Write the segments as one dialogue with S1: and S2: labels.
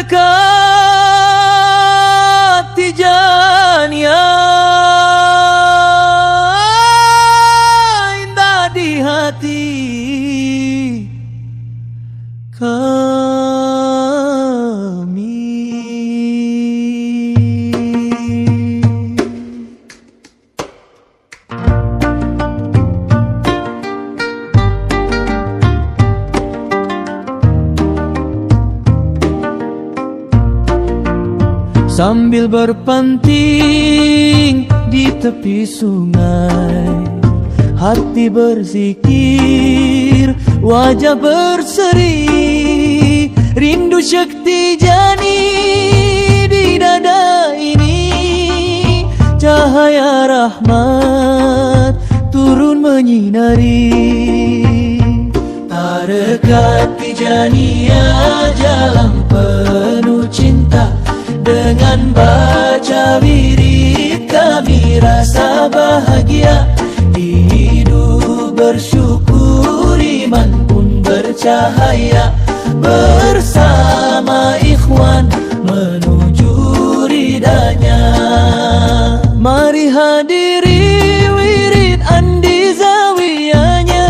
S1: Tarekat Tijaniyah Indah di Sambil berpanting di tepi sungai Hati berzikir, wajah berseri Rindu syakti jani di dada ini. Cahaya rahmat turun menyinari. Tarekat jalan penuh cinta Dengan baca wirid kami rasa bahagia. Hidup bersyukur iman pun bercahaya. Bersama ikhwan menuju ridanya Mari hadiri wirid andi zawiyanya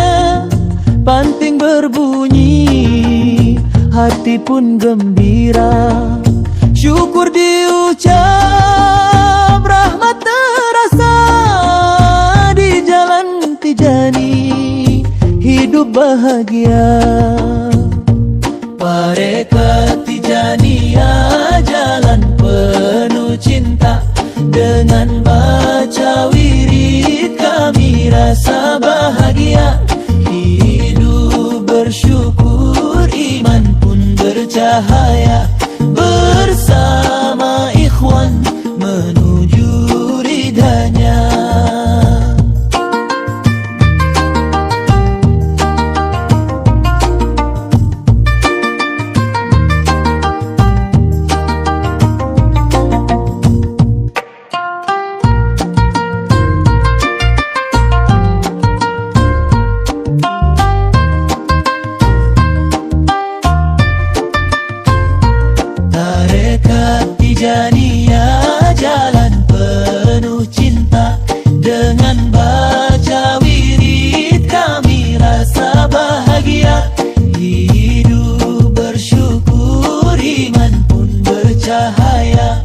S1: Panting berbunyi Hati pun gembira Syukur diucap Rahmat terasa Di jalan Tijani. Hidup bahagia. Parekat Tijaniyah Jalan penuh cinta. Dengan baca wirid Kami rasa bahagia. Hidup bersyukur Iman pun bercahaya Bersama haya